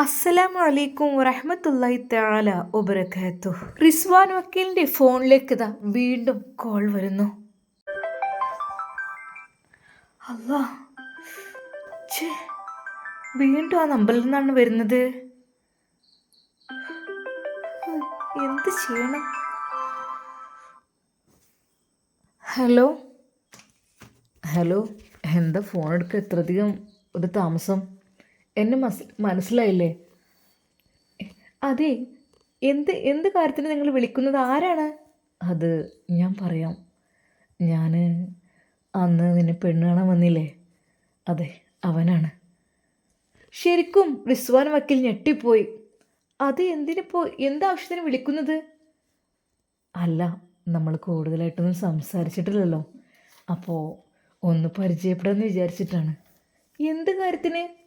അസ്സലാമു അലൈക്കും വറഹമത്തല്ലായി തആല വബറകാതുഹു റിസ്വാൻ വക്കീലിന്റെ ഫോണിലേക്ക് ഇതാ വീണ്ടും കോൾ വരുന്നു. അല്ലാ ഛേ വീണ്ടും ആ നമ്പറിൽ നിന്നാണ് വരുന്നത്. എന്ത് ചെയ്യണം? ഹലോ ഹലോ എന്താ ഫോൺ എടുക്കുക ഇത്രയധികം ഒരു താമസം? എന്നെ മസ് മനസ്സിലായില്ലേ? അതെ എന്ത് എന്ത് കാര്യത്തിന് നിങ്ങൾ വിളിക്കുന്നത്? ആരാണ്? അത് ഞാൻ പറയാം. ഞാൻ അന്ന് നിന്നെ പെണ്ണ് കാണാൻ വന്നില്ലേ? അതെ അവനാണ്. ശരിക്കും റിസ്വാൻ വക്കീൽ ഞെട്ടിപ്പോയി. അത് എന്തിനിപ്പോൾ എന്താവശ്യത്തിന് വിളിക്കുന്നത്? അല്ല നമ്മൾ കൂടുതലായിട്ടൊന്നും സംസാരിച്ചിട്ടില്ലല്ലോ. അപ്പോൾ ഒന്ന് പരിചയപ്പെടാമെന്ന് വിചാരിച്ചിട്ടാണ്. എന്ത് കാര്യത്തിന്?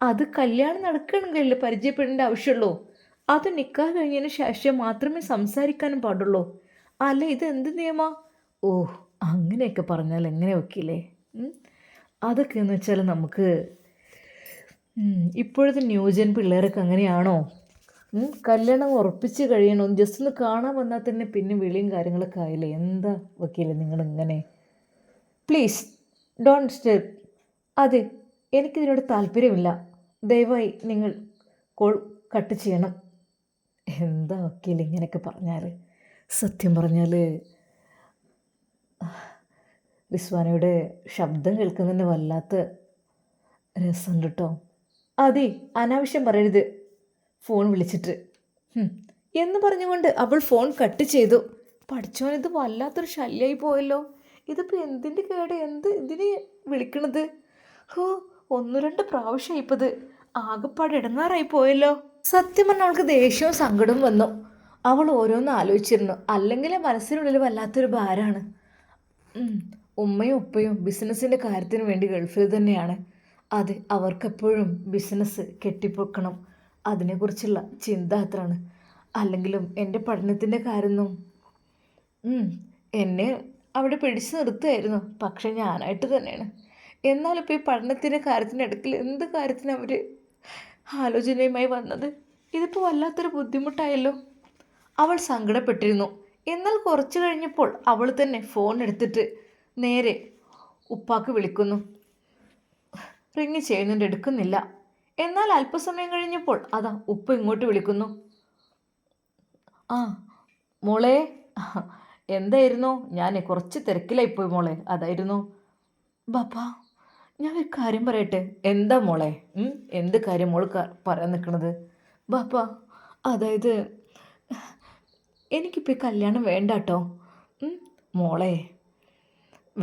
അത് കല്യാണം നടക്കണമെങ്കിലല്ലേ പരിചയപ്പെടേണ്ട ആവശ്യമുള്ളൂ. അത് നിൽക്കാൻ കഴിഞ്ഞതിന് ശേഷം മാത്രമേ സംസാരിക്കാനും പാടുള്ളൂ. അല്ല ഇത് എന്ത് നിയമാ? ഓ അങ്ങനെയൊക്കെ പറഞ്ഞാൽ എങ്ങനെ വയ്ക്കില്ലേ അതൊക്കെ എന്ന് വെച്ചാൽ നമുക്ക് ഇപ്പോഴത്തെ ന്യൂജൻ പിള്ളേരൊക്കെ അങ്ങനെയാണോ? കല്യാണം ഉറപ്പിച്ച് കഴിയണം? ജസ്റ്റ് ഒന്ന് കാണാൻ വന്നാൽ തന്നെ പിന്നെ വിളിയും കാര്യങ്ങളൊക്കെ ആയില്ലേ? എന്താ വക്കീലേ നിങ്ങൾ ഇങ്ങനെ? പ്ലീസ് ഡോണ്ട് സ്റ്റെപ്പ് അതെ എനിക്കിതിനോട് താല്പര്യമില്ല. ദയവായി നിങ്ങൾ കോൾ കട്ട് ചെയ്യണം. എന്താ വക്കീൽ ഇങ്ങനെയൊക്കെ പറഞ്ഞാൽ സത്യം പറഞ്ഞാൽ റിസ്വാനയുടെ ശബ്ദം കേൾക്കുന്നതിന് വല്ലാത്ത രസം കേട്ടോ. അതെ അനാവശ്യം പറയരുത്. ഫോൺ വിളിച്ചിട്ട്. എന്ന് പറഞ്ഞുകൊണ്ട് അവൾ ഫോൺ കട്ട് ചെയ്തു. പഠിച്ചോൻ ഇത് വല്ലാത്തൊരു ശല്യമായി പോയല്ലോ. ഇതിപ്പോൾ എന്തിന്റെ കേട്? എന്ത് ഇതിന് വിളിക്കണത്? ഹോ ഒന്നു രണ്ട് പ്രാവശ്യം ഇപ്പത് ആകെപ്പാട് ഇടങ്ങാറായി പോയല്ലോ. സത്യം പറഞ്ഞ അവൾക്ക് ദേഷ്യവും സങ്കടവും വന്നു. അവൾ ഓരോന്ന് ആലോചിച്ചിരുന്നു. അല്ലെങ്കിൽ മനസ്സിനുള്ളിൽ വല്ലാത്തൊരു ഭാരമാണ്. ഉമ്മയും ഉപ്പയും ബിസിനസ്സിന്റെ കാര്യത്തിന് വേണ്ടി ഗൾഫിൽ തന്നെയാണ്. അതെ അവർക്കെപ്പോഴും ബിസിനസ് കെട്ടിപ്പൊക്കണം. അതിനെക്കുറിച്ചുള്ള ചിന്ത അത്രയാണ് അല്ലെങ്കിലും എന്റെ പഠനത്തിന്റെ കാര്യമൊന്നും. എന്നെ അവിടെ പിടിച്ചു നിർത്തുമായിരുന്നു പക്ഷെ ഞാനായിട്ട് തന്നെയാണ്. എന്നാലിപ്പോൾ ഈ പഠനത്തിന്റെ കാര്യത്തിനിടയ്ക്കിൽ എന്ത് കാര്യത്തിന് അവർ ആലോചനയുമായി വന്നത്? ഇതിപ്പോൾ വല്ലാത്തൊരു ബുദ്ധിമുട്ടായല്ലോ. അവൾ സങ്കടപ്പെട്ടിരുന്നു. എന്നാൽ കുറച്ച് കഴിഞ്ഞപ്പോൾ അവൾ തന്നെ ഫോൺ എടുത്തിട്ട് നേരെ ഉപ്പാക്ക് വിളിക്കുന്നു. റിങ് ചെയ്യുന്നുണ്ട് എടുക്കുന്നില്ല. എന്നാൽ അല്പസമയം കഴിഞ്ഞപ്പോൾ അതാ ഉപ്പ ഇങ്ങോട്ട് വിളിക്കുന്നു. ആ മോളെ എന്തായിരുന്നു? ഞാൻ കുറച്ച് തിരക്കിലായിപ്പോയി മോളെ. അതായിരുന്നു. ബാപ്പാ. ഞാൻ ഒരു കാര്യം പറയട്ടെ? എന്താ മോളെ? എന്ത് കാര്യം മോൾ പറയാൻ നിൽക്കണത് ബാപ്പ അതായത് എനിക്കിപ്പോൾ കല്യാണം വേണ്ട കേട്ടോ മോളെ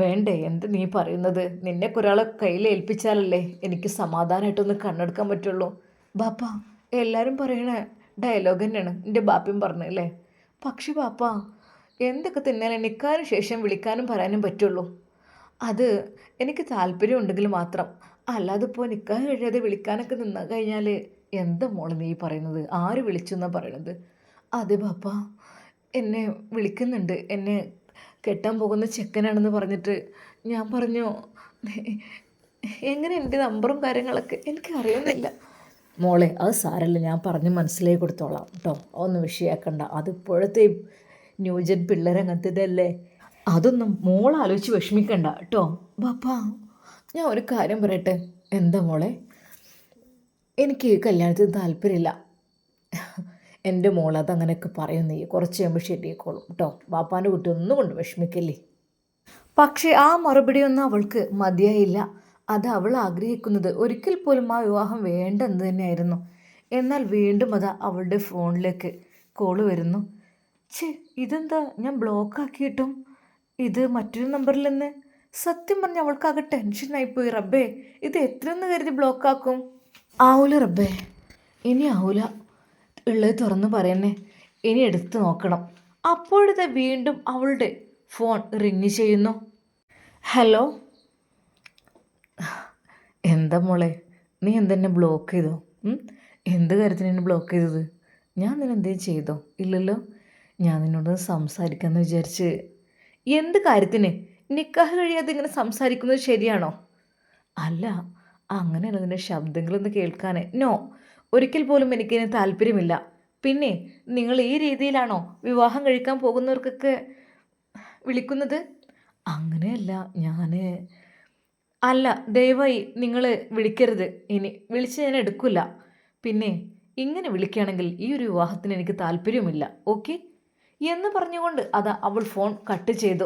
വേണ്ടേ? എന്ത് നീ പറയുന്നത്? നിന്നെ ഒരാളെ കയ്യിൽ ഏൽപ്പിച്ചാലല്ലേ എനിക്ക് സമാധാനമായിട്ടൊന്ന് കണ്ണെടുക്കാൻ പറ്റുള്ളൂ. ബാപ്പ എല്ലാവരും പറയണ ഡയലോഗ് തന്നെയാണ് എന്റെ ബാപ്പയും പറഞ്ഞല്ലേ പക്ഷെ ബാപ്പ എന്തൊക്കെ തിന്നാലും നിൽക്കാനും ശേഷം വിളിക്കാനും പറയാനും പറ്റുള്ളൂ. അത് എനിക്ക് താല്പര്യം ഉണ്ടെങ്കിൽ മാത്രം. അല്ലാതെ ഇപ്പോൾ നിൽക്കാൻ കഴിയാതെ വിളിക്കാനൊക്കെ നിന്ന് കഴിഞ്ഞാൽ എന്താ മോളെ നീ പറയുന്നത്? ആര് വിളിച്ചു എന്നാ പറയണത്? അതെ പാപ്പ എന്നെ വിളിക്കുന്നുണ്ട്. എന്നെ കെട്ടാൻ പോകുന്ന ചെക്കനാണെന്ന് പറഞ്ഞിട്ട് ഞാൻ പറഞ്ഞു എങ്ങനെ എന്റെ നമ്പറും കാര്യങ്ങളൊക്കെ? എനിക്ക് അറിയുന്നില്ല. മോളെ അത് സാരല്ല. ഞാൻ പറഞ്ഞ് മനസ്സിലായി കൊടുത്തോളാം കേട്ടോ. ഒന്ന് വിഷയാക്കണ്ട. അതിപ്പോഴത്തെ ന്യൂജൻ പിള്ളേരങ്ങനത്തേതല്ലേ? അതൊന്നും മോൾ ആലോചിച്ച് വിഷമിക്കണ്ട കേട്ടോ. ബാപ്പാ ഞാൻ ഒരു കാര്യം പറയട്ടെ? എന്താ മോളെ? എനിക്ക് കല്യാണത്തിന് താല്പര്യമില്ല. എന്റെ മോൾ അതങ്ങനെയൊക്കെ പറയുന്നേ കുറച്ച് കഴിയുമ്പോൾ ശരിയായിക്കോളും കേട്ടോ. ബാപ്പാന്റെ കുട്ടി ഒന്നും കൊണ്ട് വിഷമിക്കല്ലേ? പക്ഷേ ആ മറുപടിയൊന്നും അവൾക്ക് മതിയായില്ല. അത് അവൾ ആഗ്രഹിക്കുന്നത് ഒരിക്കൽ പോലും ആ വിവാഹം വേണ്ടെന്ന് തന്നെയായിരുന്നു. എന്നാൽ വീണ്ടും അത് അവളുടെ ഫോണിലേക്ക് കോൾ വരുന്നു. ഛേ ഇതെന്താ? ഞാൻ ബ്ലോക്ക് ആക്കിയിട്ടും ഇത് മറ്റൊരു നമ്പറിൽ നിന്ന്. സത്യം പറഞ്ഞ അവൾക്കാകെ ടെൻഷനായിപ്പോയി റബ്ബേ. ഇത് എത്രയെന്ന് കരുതി ബ്ലോക്ക് ആക്കും? ആവൂല റബ്ബേ. ഇനി ആവൂല. ഉള്ളത് തുറന്ന് പറയുന്നേ. ഇനി എടുത്ത് നോക്കണം. അപ്പോഴത്തെ വീണ്ടും അവളുടെ ഫോൺ റിങ് ചെയ്യുന്നു. ഹലോ എന്താ മോളെ? നീ എന്തെന്നെ ബ്ലോക്ക് ചെയ്തോ? എന്ത് എന്നെ ബ്ലോക്ക് ചെയ്തത്? ഞാൻ നിന്നെ ചെയ്തോ? ഇല്ലല്ലോ? ഞാൻ നിന്നോട് സംസാരിക്കാമെന്ന് വിചാരിച്ച്. എന്ത് കാര്യത്തിന്? നിക്കാഹ് കഴിയാതെ ഇങ്ങനെ സംസാരിക്കുന്നത് ശരിയാണോ? അല്ല അങ്ങനെയല്ല നിന്റെ ശബ്ദങ്ങളൊന്ന് കേൾക്കാൻ നോ ഒരിക്കൽ പോലും എനിക്കിതിന് താല്പര്യമില്ല. പിന്നെ നിങ്ങൾ ഈ രീതിയിലാണോ വിവാഹം കഴിക്കാൻ പോകുന്നവർക്കൊക്കെ വിളിക്കുന്നത്? അങ്ങനെയല്ല ഞാൻ അല്ല ദയവായി നിങ്ങൾ വിളിക്കരുത്. ഇനി വിളിച്ച് ഞാൻ എടുക്കില്ല പിന്നെ ഇങ്ങനെ വിളിക്കുകയാണെങ്കിൽ ഈ ഒരു വിവാഹത്തിന് എനിക്ക് താല്പര്യമില്ല. ഓക്കെ? എന്ന് പറഞ്ഞുകൊണ്ട് അത് അവൾ ഫോൺ കട്ട് ചെയ്തു.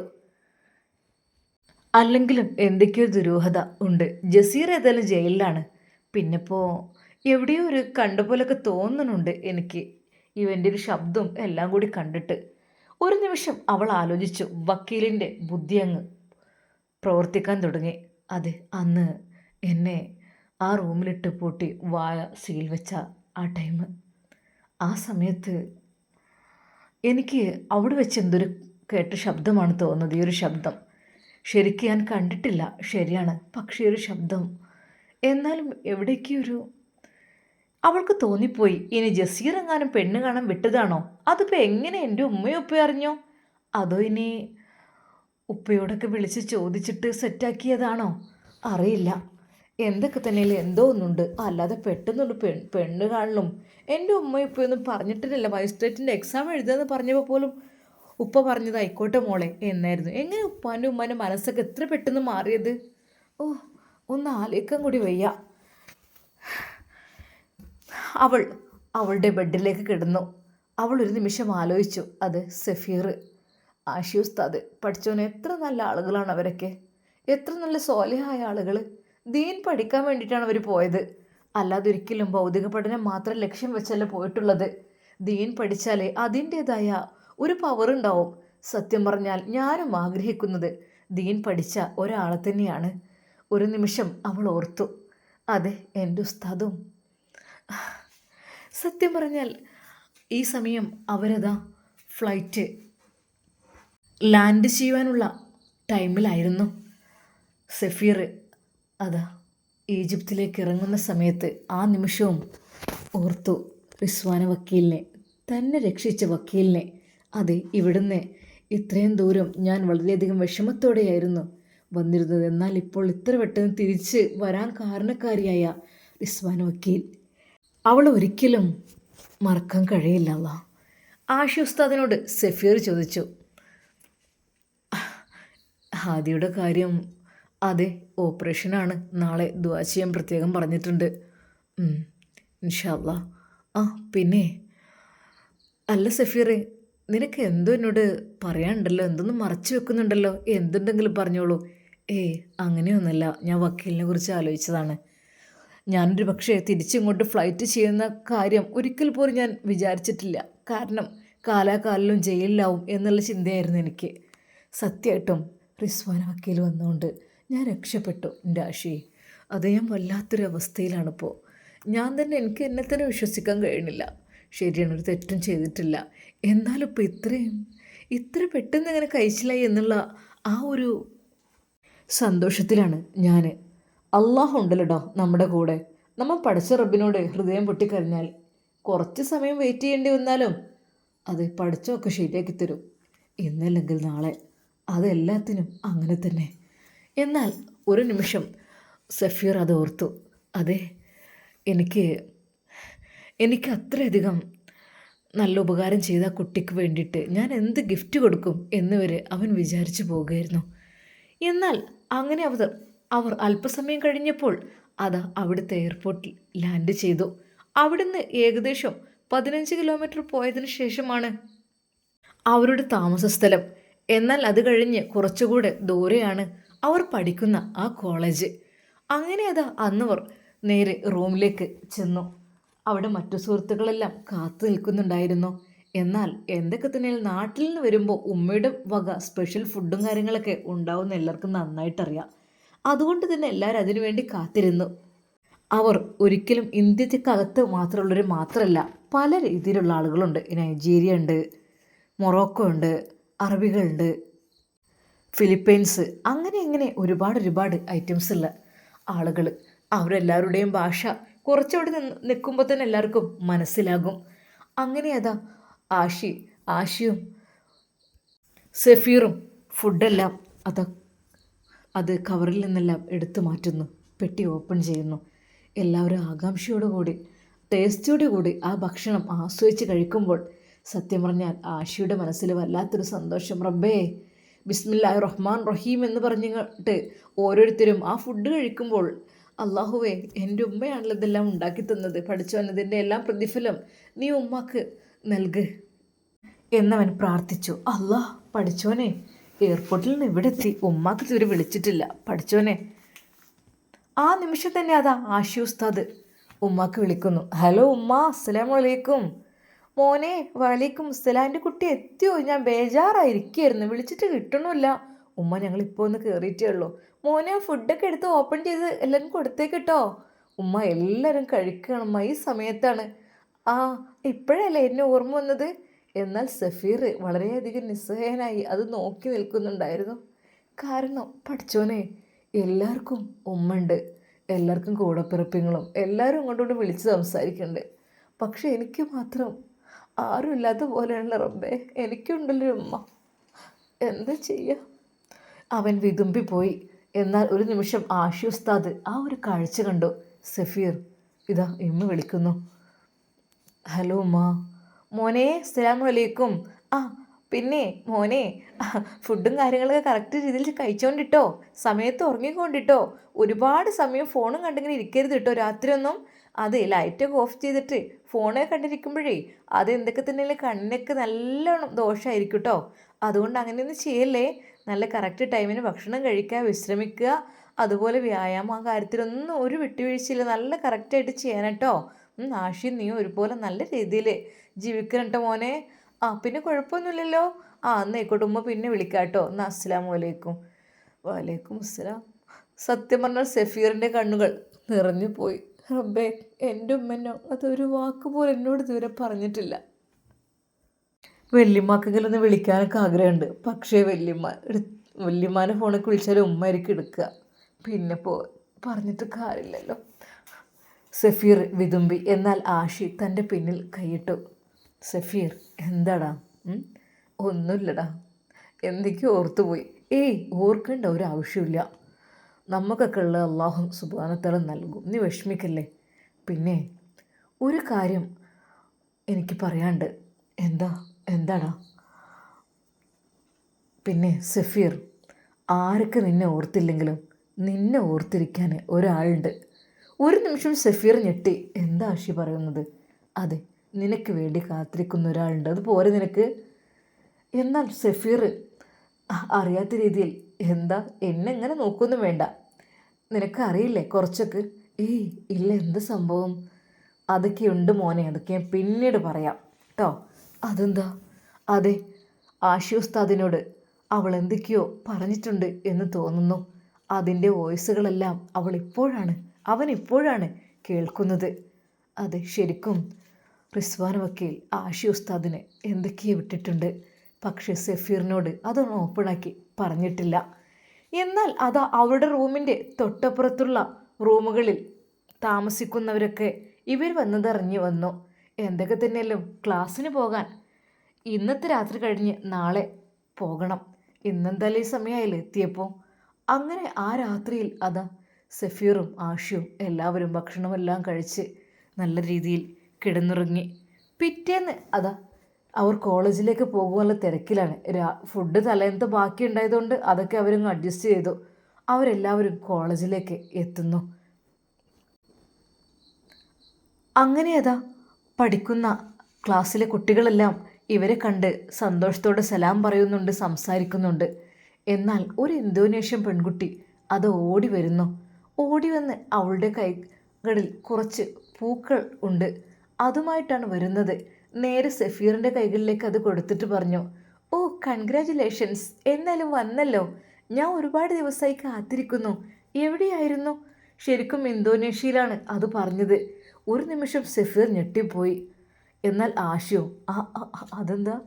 അല്ലെങ്കിലും എന്തൊക്കെയോ ദുരൂഹത ഉണ്ട്. ജസീർ ഏതായാലും ജയിലിലാണ്. പിന്നിപ്പോൾ എവിടെയോ ഒരു കണ്ട പോലൊക്കെ തോന്നുന്നുണ്ട് എനിക്ക്. ഇവന്റെ ഒരു ശബ്ദവും എല്ലാം കൂടി കണ്ടിട്ട്. ഒരു നിമിഷം അവൾ ആലോചിച്ചു. വക്കീലിന്റെ ബുദ്ധി അങ്ങ് പ്രവർത്തിക്കാൻ തുടങ്ങി. അതെ അന്ന് എന്നെ ആ റൂമിലിട്ട് പൂട്ടി വായ സീൽ വെച്ച ആ ടൈം. ആ സമയത്ത് എനിക്ക് അവിടെ വെച്ച് എന്തൊരു കേട്ട ശബ്ദമാണ് തോന്നുന്നത് ഈ ഒരു ശബ്ദം. ശരിക്കും ഞാൻ കണ്ടിട്ടില്ല ശരിയാണ് പക്ഷേ ഒരു ശബ്ദം. എന്നാലും എവിടേക്കൊരു അവൾക്ക് തോന്നിപ്പോയി. ഇനി ജസീർ എങ്ങാനും പെണ്ണ് കാണാൻ വിട്ടതാണോ? അതിപ്പോൾ എങ്ങനെ എന്റെ ഉമ്മയും ഉപ്പയും അറിഞ്ഞോ? അതോ ഇനി ഉപ്പയോടൊക്കെ വിളിച്ച് ചോദിച്ചിട്ട് സെറ്റാക്കിയതാണോ അറിയില്ല. എന്തൊക്കെ തന്നെയല്ലേ എന്തോ ഒന്നുണ്ട്. അല്ലാതെ പെട്ടെന്നൊരു പെൺ പെണ്ണ് കാണലും എന്റെ ഉമ്മ ഇപ്പോൾ ഒന്നും പറഞ്ഞിട്ടില്ല മജിസ്ട്രേറ്റിന്റെ എക്സാം എഴുതുകയെന്ന് പറഞ്ഞപ്പോൾ പോലും ഉപ്പ പറഞ്ഞത് ആയിക്കോട്ടെ മോളെ എന്നായിരുന്നു. എങ്ങനെ ഉപ്പാന്റെ ഉമ്മാന്റെ മനസ്സൊക്കെ എത്ര പെട്ടെന്ന് മാറിയത്? ഓ ഒന്ന് ആലോചിക്കാൻ കൂടി വയ്യ. അവൾ അവളുടെ ബെഡിലേക്ക് കിടന്നു. അവൾ ഒരു നിമിഷം ആലോചിച്ചു. അത് സഫീർ. ആഷി ഉസ്താദ് പഠിച്ചവന് എത്ര നല്ല ആളുകളാണ് അവരൊക്കെ. എത്ര നല്ല സോലഹായ ആളുകൾ ദീൻ പഠിക്കാൻ വേണ്ടിയിട്ടാണ് അവർ പോയത്. അല്ലാതെ ഒരിക്കലും ഭൗതിക പഠനം മാത്രം ലക്ഷ്യം വെച്ചല്ല പോയിട്ടുള്ളത്. ദീൻ പഠിച്ചാലേ അതിന്റേതായ ഒരു പവർ ഉണ്ടാവും. സത്യം പറഞ്ഞാൽ ഞാനും ആഗ്രഹിക്കുന്നത് ദീൻ പഠിച്ച ഒരാളെ തന്നെയാണ്. ഒരു നിമിഷം അവൾ ഓർത്തു. അതെ എന്റെ ഉസ്താദും. സത്യം പറഞ്ഞാൽ ഈ സമയം അവരതാ ഫ്ലൈറ്റ് ലാൻഡ് ചെയ്യുവാനുള്ള ടൈമിലായിരുന്നു സഫീർ അതാ ഈജിപ്തിലേക്ക് ഇറങ്ങുന്ന സമയത്ത് ആ നിമിഷവും ഓർത്തു റിസ്വാന വക്കീലിനെ തന്നെ രക്ഷിച്ച വക്കീലിനെ. അതെ ഇവിടുന്ന് ഇത്രയും ദൂരം ഞാൻ വളരെയധികം വിഷമത്തോടെയായിരുന്നു വന്നിരുന്നത്. എന്നാൽ ഇപ്പോൾ ഇത്ര പെട്ടെന്ന് തിരിച്ച് വരാൻ കാരണക്കാരിയായ റിസ്വാന വക്കീൽ. അവൾ ഒരിക്കലും മറക്കാൻ കഴിയില്ല ആഷി ഉസ്താദിനോട് സഫീർ ചോദിച്ചു ഹാദിയുടെ കാര്യം അതെ ഓപ്പറേഷനാണ്. നാളെ ദുവാ ചെയ്യാൻ പ്രത്യേകം പറഞ്ഞിട്ടുണ്ട്. ഇൻഷാല്ല ആ പിന്നെ? അല്ല സഫീറെ നിനക്ക് എന്തോ എന്നോട് പറയാനുണ്ടല്ലോ? എന്തൊന്നും മറച്ചു വെക്കുന്നുണ്ടല്ലോ? എന്തുണ്ടെങ്കിലും പറഞ്ഞോളൂ. ഏയ് അങ്ങനെയൊന്നുമല്ല. ഞാൻ വക്കീലിനെ കുറിച്ച് ആലോചിച്ചതാണ്. ഞാനൊരു പക്ഷേ തിരിച്ചിങ്ങോട്ട് ഫ്ലൈറ്റ് ചെയ്യുന്ന കാര്യം ഒരിക്കൽ പോലും ഞാൻ വിചാരിച്ചിട്ടില്ല. കാരണം കാലാകാലിലും ജയിലിലാവും എന്നുള്ള ചിന്തയായിരുന്നു എനിക്ക്. സത്യമായിട്ടും റിസ്വാൻ വക്കീൽ വന്നുകൊണ്ട് ഞാൻ രക്ഷപ്പെട്ടു എന്റെ ആശി. അത് ഞാൻ വല്ലാത്തൊരവസ്ഥയിലാണിപ്പോൾ ഞാൻ തന്നെ എനിക്ക് എന്നെ തന്നെ വിശ്വസിക്കാൻ കഴിയണില്ല. ശരിയാണ് ഒരു തെറ്റും ചെയ്തിട്ടില്ല. എന്നാലും ഇപ്പോൾ ഇത്രയും ഇത്ര പെട്ടെന്ന് ഇങ്ങനെ കഴിച്ചില്ലായി എന്നുള്ള ആ ഒരു സന്തോഷത്തിലാണ് ഞാൻ അള്ളാഹു ഉണ്ടല്ലോ നമ്മുടെ കൂടെ. നമ്മൾ പഠിച്ച റബ്ബിനോട് ഹൃദയം പൊട്ടിക്കഴിഞ്ഞാൽ കുറച്ച് സമയം വെയിറ്റ് ചെയ്യേണ്ടി വന്നാലും അത് പഠിച്ചൊക്കെ ശരിയാക്കി തരും. ഇന്നല്ലെങ്കിൽ നാളെ. അതെല്ലാത്തിനും അങ്ങനെ തന്നെ. എന്നാൽ ഒരു നിമിഷം സഫീർ അത് ഓർത്തു. അതെ എനിക്ക് എനിക്ക് അത്രയധികം നല്ല ഉപകാരം ചെയ്ത കുട്ടിക്ക് വേണ്ടിയിട്ട് ഞാൻ എന്ത് ഗിഫ്റ്റ് കൊടുക്കും എന്നിവരെ അവൻ വിചാരിച്ചു പോകുമായിരുന്നു. എന്നാൽ അങ്ങനെ അവർ അവർ അല്പസമയം കഴിഞ്ഞപ്പോൾ അത് അവിടുത്തെ എയർപോർട്ടിൽ ലാൻഡ് ചെയ്തു. അവിടുന്ന് ഏകദേശം പതിനഞ്ച് കിലോമീറ്റർ പോയതിനു ശേഷമാണ് അവരുടെ താമസസ്ഥലം. എന്നാൽ അത് കഴിഞ്ഞ് കുറച്ചുകൂടെ ദൂരെയാണ് അവർ പഠിക്കുന്ന ആ കോളേജ്. അങ്ങനെ അതാ അന്നവർ നേരെ റൂമിലേക്ക് ചെന്നു. അവിടെ മറ്റു സുഹൃത്തുക്കളെല്ലാം കാത്തു നിൽക്കുന്നുണ്ടായിരുന്നു. എന്നാൽ എന്തൊക്കെ തന്നെ നാട്ടിൽ നിന്ന് വരുമ്പോൾ ഉമ്മയുടെ വക സ്പെഷ്യൽ ഫുഡും കാര്യങ്ങളൊക്കെ ഉണ്ടാവുന്ന എല്ലാവർക്കും നന്നായിട്ടറിയാം. അതുകൊണ്ട് തന്നെ എല്ലാവരും അതിനുവേണ്ടി കാത്തിരുന്നു. അവർ ഒരിക്കലും ഇന്ത്യക്കകത്ത് മാത്രമുള്ളവർ മാത്രമല്ല പല രീതിയിലുള്ള ആളുകളുണ്ട്. നൈജീരിയ ഉണ്ട് മൊറോക്കോ ഉണ്ട് അറബികളുണ്ട് ഫിലിപ്പൈൻസ്. അങ്ങനെ ഇങ്ങനെ ഒരുപാട് ഒരുപാട് ഐറ്റംസ് ഉള്ള ആളുകൾ അവരെല്ലാവരുടെയും ഭാഷ കുറച്ചവിടെ നിന്ന് നിൽക്കുമ്പോൾ തന്നെ എല്ലാവർക്കും മനസ്സിലാകും. അങ്ങനെ അതാ ആഷി ആഷിയും സഫീറും ഫുഡെല്ലാം അത് അത് കവറിൽ നിന്നെല്ലാം എടുത്തു മാറ്റുന്നു. പെട്ടി ഓപ്പൺ ചെയ്യുന്നു. എല്ലാവരും ആകാംക്ഷയോടുകൂടി ടേസ്റ്റോടു കൂടി ആ ഭക്ഷണം ആസ്വദിച്ച് കഴിക്കുമ്പോൾ സത്യം പറഞ്ഞാൽ ആഷിയുടെ മനസ്സിൽ വല്ലാത്തൊരു സന്തോഷം. റബ്ബേ ബിസ്മില്ലാ റഹ്മാൻ റഹീം എന്ന് പറഞ്ഞിട്ട് ഓരോരുത്തരും ആ ഫുഡ് കഴിക്കുമ്പോൾ അള്ളാഹുവേ എന്റെ ഉമ്മയാണല്ലോ ഇതെല്ലാം ഉണ്ടാക്കി തന്നത്. പഠിച്ചു വന്നതിന്റെ എല്ലാം പ്രതിഫലം നീ ഉമ്മക്ക് നൽക്. എന്നവൻ പ്രാർത്ഥിച്ചു അള്ളാഹ് പഠിച്ചോനെ എയർപോർട്ടിൽ നിന്ന് ഇവിടെ എത്തി ഉമ്മാക്ക് ഇതുവരെ വിളിച്ചിട്ടില്ല. പഠിച്ചോനെ. ആ നിമിഷം തന്നെ അതാ ആഷി ഉസ്താദ് ഉമ്മാക്ക് വിളിക്കുന്നു. ഹലോ ഉമ്മ അസ്സലാമു അലൈക്കും. മോനെ വലൈക്കും അസ്സലാം എന്റെ കുട്ടി എത്തിയോ? ഞാൻ ബേജാറായിരിക്കായിരുന്നു വിളിച്ചിട്ട് കിട്ടണമില്ല. ഉമ്മ ഞങ്ങൾ ഇപ്പോൾ ഒന്ന് കയറിയിട്ടേ ഉള്ളൂ. മോനെ ഫുഡൊക്കെ എടുത്ത് ഓപ്പൺ ചെയ്ത് എല്ലാവരും കൊടുത്തേക്ക് കേട്ടോ ഉമ്മ എല്ലാവരും കഴിക്കണം ഉമ്മ ഈ സമയത്താണ്. ആ ഇപ്പോഴല്ലേ എന്നെ ഓർമ്മ വന്നത്? എന്നാൽ സഫീർ വളരെയധികം നിസ്സഹായനായി അത് നോക്കി നിൽക്കുന്നുണ്ടായിരുന്നു. കാരണം പഠിച്ചോനെ എല്ലാവർക്കും ഉമ്മയുണ്ട്. എല്ലാവർക്കും കൂടപ്പിറപ്പിങ്ങളും എല്ലാവരും അങ്ങോട്ടും വിളിച്ച് സംസാരിക്കുന്നുണ്ട് പക്ഷേ എനിക്ക് മാത്രം ആരും ഇല്ലാത്ത പോലെയുള്ള റബ്ബേ. എനിക്കുണ്ടല്ലോ ഉമ്മ. എന്താ ചെയ്യുക അവൻ വിതുമ്പിപ്പോയി എന്നാൽ ഒരു നിമിഷം ആഷി ഉസ്താദ് ആ ഒരു കാഴ്ച കണ്ടു. സഫീർ ഇതാ ഇമ്മ വിളിക്കുന്നു. ഹലോ ഉമ്മ. മോനെ അസ്സലാമു അലൈക്കും. ആ പിന്നെ മോനെ ഫുഡും കാര്യങ്ങളൊക്കെ കറക്റ്റ് രീതിയിൽ കഴിച്ചോണ്ടിട്ടോ സമയത്ത് ഉറങ്ങിക്കൊണ്ടിട്ടോ ഒരുപാട് സമയം ഫോണും കണ്ടിങ്ങനെ ഇരിക്കരുത് കേട്ടോ രാത്രിയൊന്നും. അതെ ലൈറ്റൊക്കെ ഓഫ് ചെയ്തിട്ട് ഫോണൊക്കെ കണ്ടിരിക്കുമ്പോഴേ അത് എന്തൊക്കെ തന്നെ കണ്ണൊക്കെ നല്ലോണം ദോഷമായിരിക്കും കേട്ടോ അതുകൊണ്ട് അങ്ങനെയൊന്നും ചെയ്യല്ലേ. നല്ല കറക്റ്റ് ടൈമിന് ഭക്ഷണം കഴിക്കുക വിശ്രമിക്കുക. അതുപോലെ വ്യായാമം ആ കാര്യത്തിലൊന്നും ഒരു വിട്ടുവീഴ്ചയില്ല. നല്ല കറക്റ്റായിട്ട് ചെയ്യാൻ കേട്ടോ ആഷി നീ ഒരുപോലെ നല്ല രീതിയിൽ ജീവിക്കണം കേട്ടോ മോനെ. ആ പിന്നെ കുഴപ്പമൊന്നുമില്ലല്ലോ. ആ എന്നായിക്കോട്ടെ ഉമ്മ പിന്നെ വിളിക്കാം കേട്ടോ എന്നാൽ അസ്സലാം വലൈക്കും വലൈക്കും അസ്സലാം. സത്യം പറഞ്ഞാൽ സെഫീറിന്റെ കണ്ണുകൾ നിറഞ്ഞു പോയി. റബ്ബേ എന്റെ ഉമ്മനോ അതൊരു വാക്ക് പോലും എന്നോട് ഇതുവരെ പറഞ്ഞിട്ടില്ല. വല്യമ്മക്കെങ്കിലൊന്ന് വിളിക്കാനൊക്കെ ആഗ്രഹമുണ്ട്. പക്ഷേ വല്യമ്മ എടു ഫോണൊക്കെ വിളിച്ചാൽ ഉമ്മയായിരിക്കും എടുക്കുക. പിന്നെ പോ പറഞ്ഞിട്ട് കാര്യമില്ലല്ലോ. സഫീർ വിതുമ്പി എന്നാൽ ആഷി തന്റെ പിന്നിൽ കൈയിട്ടു. സഫീർ എന്താടാ? ഒന്നുമില്ലടാ. എന്തൊക്കെയോ ഓർത്തുപോയി. ഏയ് ഓർക്കേണ്ട ഒരു ആവശ്യമില്ല നമുക്കൊക്കെ ഉള്ള അള്ളാഹു സുബാനത്തല നൽകും. നീ വിഷമിക്കല്ലേ? പിന്നെ ഒരു കാര്യം എനിക്ക് പറയാണ്ട് എന്താ? എന്താടാ? പിന്നെ സഫീർ ആരൊക്കെ നിന്നെ ഓർത്തില്ലെങ്കിലും നിന്നെ ഓർത്തിരിക്കാൻ ഒരാളുണ്ട്. ഒരു നിമിഷം സഫീർ ഞെട്ടി. എന്താ ആഷി പറയുന്നത്? അതെ നിനക്ക് വേണ്ടി കാത്തിരിക്കുന്ന ഒരാളുണ്ട്. അതുപോലെ നിനക്ക്? എന്നാൽ സഫീർ അറിയാത്ത രീതിയിൽ എന്താ? എന്നെ എങ്ങനെ നോക്കൊന്നും വേണ്ട. നിനക്ക് അറിയില്ലേ കുറച്ചൊക്കെ? ഏയ് ഇല്ല എന്ത് സംഭവം? അതൊക്കെ ഉണ്ട് മോനെ അതൊക്കെ ഞാൻ പിന്നീട് പറയാം. കേട്ടോ അതെന്താ? അതെ ആഷു ഉസ്താദിനോട് അവൾ എന്തൊക്കെയോ പറഞ്ഞിട്ടുണ്ട് എന്ന് തോന്നുന്നു. അതിന്റെ വോയിസുകളെല്ലാം അവൾ ഇപ്പോഴാണ് അവൻ ഇപ്പോഴാണ് കേൾക്കുന്നത്. അതെ ശരിക്കും റിസ്വാൻ വക്കീൽ ആഷി ഉസ്താദിന് എന്തൊക്കെയോ വിട്ടിട്ടുണ്ട്. പക്ഷേ സഫീറിനോട് അതൊന്നും ഓപ്പണാക്കി പറഞ്ഞിട്ടില്ല. എന്നാൽ അത് അവരുടെ റൂമിന്റെ തൊട്ടപ്പുറത്തുള്ള റൂമുകളിൽ താമസിക്കുന്നവരൊക്കെ ഇവർ വന്നതറിഞ്ഞു വന്നു. എന്തൊക്കെ തന്നെയല്ലോ ക്ലാസ്സിന് പോകാൻ. ഇന്നത്തെ രാത്രി കഴിഞ്ഞ് നാളെ പോകണം. ഇന്നെന്തായാലും ഈ സമയമായില്ലേ എത്തിയപ്പോൾ. അങ്ങനെ ആ രാത്രിയിൽ അതാ സഫീറും ആഷിയും എല്ലാവരും ഭക്ഷണമെല്ലാം കഴിച്ച് നല്ല രീതിയിൽ കിടന്നുറങ്ങി. പിറ്റേന്ന് അതാ അവർ കോളേജിലേക്ക് പോകുവാനുള്ള തിരക്കിലാണ്. രാ ഫുഡ് തലേന്നത്തെ ബാക്കി ഉണ്ടായതുകൊണ്ട് അതൊക്കെ അവരങ്ങ് അഡ്ജസ്റ്റ് ചെയ്തു. അവരെല്ലാവരും കോളേജിലേക്ക് എത്തുന്നു. അങ്ങനെ അതാ പഠിക്കുന്ന ക്ലാസ്സിലെ കുട്ടികളെല്ലാം ഇവരെ കണ്ട് സന്തോഷത്തോടെ സലാം പറയുന്നുണ്ട് സംസാരിക്കുന്നുണ്ട്. എന്നാൽ ഒരു ഇന്തോനേഷ്യൻ പെൺകുട്ടി അത് ഓടി വരുന്നു. ഓടി വന്ന് അവളുടെ കൈകളിൽ കുറച്ച് പൂക്കൾ ഉണ്ട്. അതുമായിട്ടാണ് വരുന്നത്. നേരെ സഫീറിന്റെ കൈകളിലേക്ക് അത് കൊടുത്തിട്ട് പറഞ്ഞു ഓ കൺഗ്രാറ്റുലേഷൻസ് എന്നാലും വന്നല്ലോ. ഞാൻ ഒരുപാട് ദിവസമായി കാത്തിരിക്കുന്നു. എവിടെയായിരുന്നു? ശരിക്കും ഇന്തോനേഷ്യയിലാണ് അത് പറഞ്ഞത്. ഒരു നിമിഷം സഫീർ ഞെട്ടിപ്പോയി. എന്നാൽ ആശയോ ആ അതെന്താ?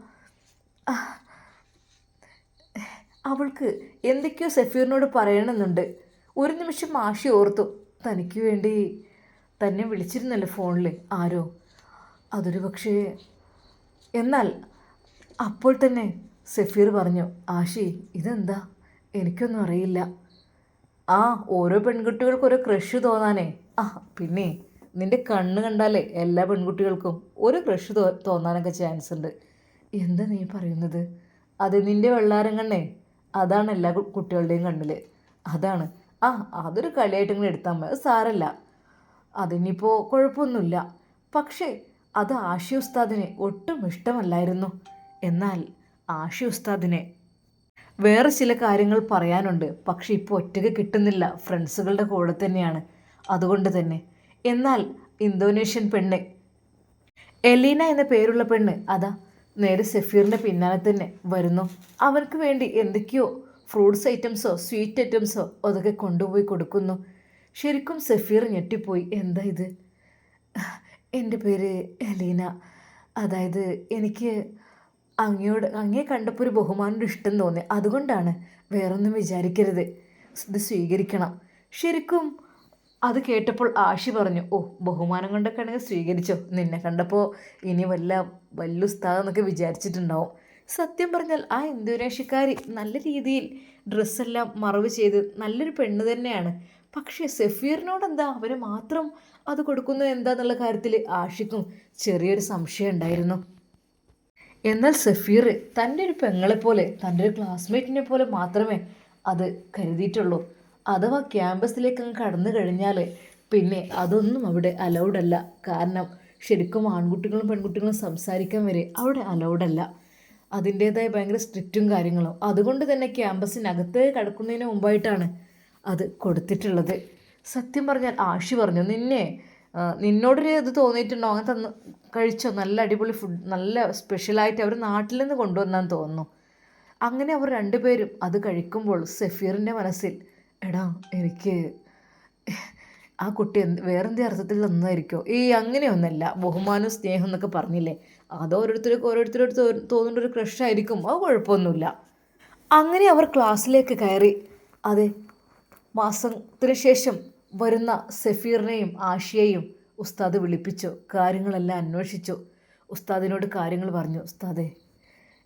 അവൾക്ക് എന്തൊക്കെയോ സഫീറിനോട് പറയണമെന്നുണ്ട്. ഒരു നിമിഷം ആശി ഓർത്തു തനിക്ക് വേണ്ടി തന്നെ വിളിച്ചിരുന്നല്ലോ ഫോണിൽ ആരോ അതൊരു പക്ഷേ എന്നാൽ അപ്പോൾ തന്നെ സഫീർ പറഞ്ഞു ആഷി ഇതെന്താ? എനിക്കൊന്നും അറിയില്ല. ആ ഓരോ പെൺകുട്ടികൾക്ക് ഓരോ ക്രഷ് തോന്നാനേ. ആ പിന്നെ നിന്റെ കണ്ണ് കണ്ടാലേ എല്ലാ പെൺകുട്ടികൾക്കും ഒരു ക്രഷ് തോ തോന്നാനൊക്കെ ചാൻസ് ഉണ്ട്. എന്താ നീ പറയുന്നത്? അത് നിന്റെ വെള്ളാരം കണ്ണേ. അതാണ് എല്ലാ കുട്ടികളുടെയും കണ്ണിൽ അതാണ്. ആ അതൊരു കളിയായിട്ട് ഇങ്ങനെ എടുത്താൽ മതി. അത് സാരല്ല. അതിനിപ്പോൾ കുഴപ്പമൊന്നുമില്ല. പക്ഷേ അത് ആഷി ഉസ്താദിന് ഒട്ടും ഇഷ്ടമല്ലായിരുന്നു. എന്നാൽ ആഷി ഉസ്താദിനെ വേറെ ചില കാര്യങ്ങൾ പറയാനുണ്ട്. പക്ഷെ ഇപ്പോൾ ഒറ്റയ്ക്ക് കിട്ടുന്നില്ല. ഫ്രണ്ട്സുകളുടെ കൂടെ തന്നെയാണ്. അതുകൊണ്ട് തന്നെ. എന്നാൽ ഇന്തോനേഷ്യൻ പെണ്ണ് എലീന എന്ന പേരുള്ള പെണ്ണ് അതാ നേരെ സെഫീറിന്റെ പിന്നാലെ തന്നെ വരുന്നു. അവർക്ക് വേണ്ടി എന്തൊക്കെയോ ഫ്രൂട്ട്സ് ഐറ്റംസോ സ്വീറ്റ് ഐറ്റംസോ അതൊക്കെ കൊണ്ടുപോയി കൊടുക്കുന്നു. ശരിക്കും സെഫീർ ഞെട്ടിപ്പോയി. എന്താ ഇത്? എന്റെ പേര് എലീന. അതായത് എനിക്ക് അങ്ങയോട് അങ്ങയെ കണ്ടപ്പോൾ ഒരു ബഹുമാനം ഇഷ്ടം തോന്നി. അതുകൊണ്ടാണ് വേറൊന്നും വിചാരിക്കരുത്. ഇത് സ്വീകരിക്കണം. ശരിക്കും അത് കേട്ടപ്പോൾ ആഷി പറഞ്ഞു ഓ ബഹുമാനം കൊണ്ടൊക്കെ ആണെങ്കിൽ സ്വീകരിച്ചോ. നിന്നെ കണ്ടപ്പോൾ ഇനി വല്ല വല്ല ഉസ്താദെന്നൊക്കെ വിചാരിച്ചിട്ടുണ്ടാവും. സത്യം പറഞ്ഞാൽ ആ ഇന്തോനേഷ്യക്കാരി നല്ല രീതിയിൽ ഡ്രസ്സെല്ലാം മറവ് ചെയ്ത് നല്ലൊരു പെണ്ണ് തന്നെയാണ്. പക്ഷേ സെഫീറിനോട് എന്താ അവരെ മാത്രം അത് കൊടുക്കുന്നത് എന്താന്നുള്ള കാര്യത്തിൽ ആഷിക്കും. ചെറിയൊരു സംശയം ഉണ്ടായിരുന്നു. എന്നാൽ സെഫീർ തന്റെ ഒരു പെങ്ങളെപ്പോലെ തന്റെ ഒരു ക്ലാസ്മേറ്റിനെ പോലെ മാത്രമേ അത് കരുതിയിട്ടുള്ളൂ. അഥവാ ക്യാമ്പസിലേക്ക് അങ്ങ് കടന്നു കഴിഞ്ഞാൽ പിന്നെ അതൊന്നും അവിടെ അലൗഡ് അല്ല. കാരണം ശരിക്കും ആൺകുട്ടികളും പെൺകുട്ടികളും സംസാരിക്കാൻ വരെ അവിടെ അലൗഡ് അല്ല. അതിന്റേതായ ഭയങ്കര സ്ട്രിക്റ്റും കാര്യങ്ങളും. അതുകൊണ്ട് തന്നെ ക്യാമ്പസിനകത്ത് കടക്കുന്നതിന് മുമ്പായിട്ടാണ് അത് കൊടുത്തിട്ടുള്ളത്. സത്യം പറഞ്ഞാൽ ആഷി പറഞ്ഞു നിന്നെ നിന്നോടൊരു ഇത് തോന്നിയിട്ടുണ്ടോ? അങ്ങനെ തന്ന് കഴിച്ചോ? നല്ല അടിപൊളി ഫുഡ് നല്ല സ്പെഷ്യലായിട്ട് അവർ നാട്ടിൽ നിന്ന് കൊണ്ടുവന്നാന്ന് തോന്നുന്നു. അങ്ങനെ അവർ രണ്ടുപേരും അത് കഴിക്കുമ്പോൾ സഫീറിന്റെ മനസ്സിൽ എടാ എനിക്ക് ആ കുട്ടി എന്ത് വേറെന്ത് അർത്ഥത്തിൽ തന്നതായിരിക്കോ ഈ അങ്ങനെയൊന്നല്ല. ബഹുമാനവും സ്നേഹം എന്നൊക്കെ പറഞ്ഞില്ലേ? അത് ഓരോരുത്തർക്ക് ഓരോരുത്തരോട് തോന്നുന്ന ഒരു ക്രഷായിരിക്കും അത് കുഴപ്പമൊന്നുമില്ല. അങ്ങനെ അവർ ക്ലാസ്സിലേക്ക് കയറി. അതെ മാസത്തിന് ശേഷം വരുന്ന സഫീറിനെയും ആഷിയെയും ഉസ്താദ് വിളിപ്പിച്ചു കാര്യങ്ങളെല്ലാം അന്വേഷിച്ചു. ഉസ്താദിനോട് കാര്യങ്ങൾ പറഞ്ഞു ഉസ്താദേ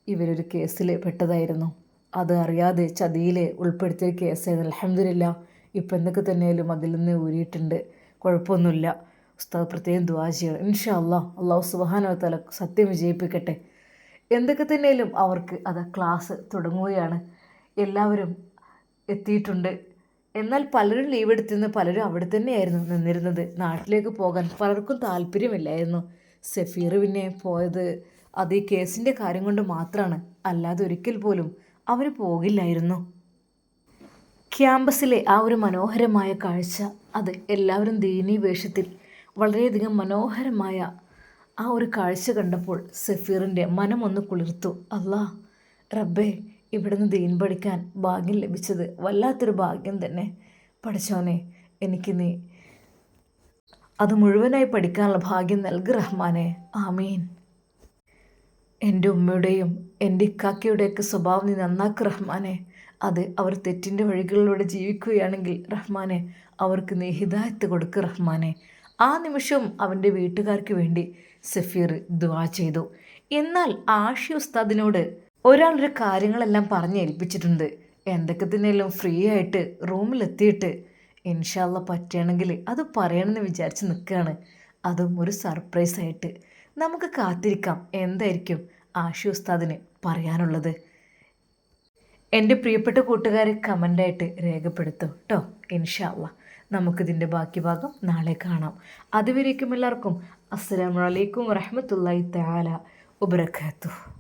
ഇവരൊരു കേസിൽ പെട്ടതായിരുന്നു. അത് അറിയാതെ ചതിയിൽ ഉൾപ്പെടുത്തിയ കേസായിരുന്നു. അലഹമില്ല ഇപ്പം എന്തൊക്കെ തന്നെയാലും അതിൽ നിന്ന് ഊരിയിട്ടുണ്ട്. കുഴപ്പമൊന്നുമില്ല. ഉസ്താദ് പ്രത്യേകം ദുവാ ചെയ്യണം. ഇൻഷാ അല്ലാ അള്ളാഹു സുബാനോ തല സത്യം വിജയിപ്പിക്കട്ടെ. എന്തൊക്കെ തന്നെയാലും അവർക്ക് അത് ക്ലാസ് തുടങ്ങുകയാണ്. എല്ലാവരും എത്തിയിട്ടുണ്ട്. എന്നാൽ പലരും ലീവ് എടുത്തിരുന്ന് പലരും അവിടെ തന്നെയായിരുന്നു നിന്നിരുന്നത്. നാട്ടിലേക്ക് പോകാൻ പലർക്കും താല്പര്യമില്ലായിരുന്നു. സഫീർ പിന്നെ പോയത് അത് ഈ കേസിന്റെ കാര്യം കൊണ്ട് മാത്രമാണ് അല്ലാതെ ഒരിക്കൽ പോലും അവർ പോകില്ലായിരുന്നു. ക്യാമ്പസിലെ ആ ഒരു മനോഹരമായ കാഴ്ച അത് എല്ലാവരും ദീനീ വേഷത്തിൽ വളരെയധികം മനോഹരമായ ആ ഒരു കാഴ്ച കണ്ടപ്പോൾ സഫീറിന്റെ മനമൊന്ന് കുളിർത്തു. അല്ലാ റബ്ബേ ഇവിടുന്ന് ദീൻ പഠിക്കാൻ ഭാഗ്യം ലഭിച്ചത് വല്ലാത്തൊരു ഭാഗ്യം തന്നെ. പഠിച്ചോനെ എനിക്ക് നീ. അത് മുഴുവനായി പഠിക്കാനുള്ള ഭാഗ്യം നൽകി റഹ്മാനെ. ആമീൻ. എന്റെ ഉമ്മയുടെയും എന്റെ ഇക്കാക്കയുടെയൊക്കെ സ്വഭാവം നീ നന്നാക്കി റഹ്മാനെ. അത് അവർ തെറ്റിന്റെ വഴികളിലൂടെ ജീവിക്കുകയാണെങ്കിൽ റഹ്മാനെ അവർക്ക് നീ ഹിദായത്ത് കൊടുക്ക് റഹ്മാനെ. ആ നിമിഷം അവന്റെ വീട്ടുകാർക്ക് വേണ്ടി സഫീർ ദുവാ ചെയ്തു. എന്നാൽ ആഷി ഉസ്താദിനോട് ഒരാളൊരു കാര്യങ്ങളെല്ലാം പറഞ്ഞ് ഏൽപ്പിച്ചിട്ടുണ്ട്. എന്തൊക്കെ തന്നെയല്ലോ ഫ്രീ ആയിട്ട് റൂമിലെത്തിയിട്ട് ഇൻഷാല്ല പറ്റുകയാണെങ്കിൽ അത് പറയണമെന്ന് വിചാരിച്ച് നിൽക്കുകയാണ്. അതും ഒരു സർപ്രൈസ് ആയിട്ട്. നമുക്ക് കാത്തിരിക്കാം എന്തായിരിക്കും ആഷി ഉസ്താദിന് പറയാനുള്ളത്. എന്റെ പ്രിയപ്പെട്ട കൂട്ടുകാരെ കമന്റായിട്ട് രേഖപ്പെടുത്തും കേട്ടോ ഇൻഷാല്ല നമുക്കിതിന്റെ ബാക്കി ഭാഗം നാളെ കാണാം. അതുവരേക്കും എല്ലാവർക്കും അസ്സാം വലൈക്കും വറഹമത്തല്ലാഹി താല വബറകാതുഹു.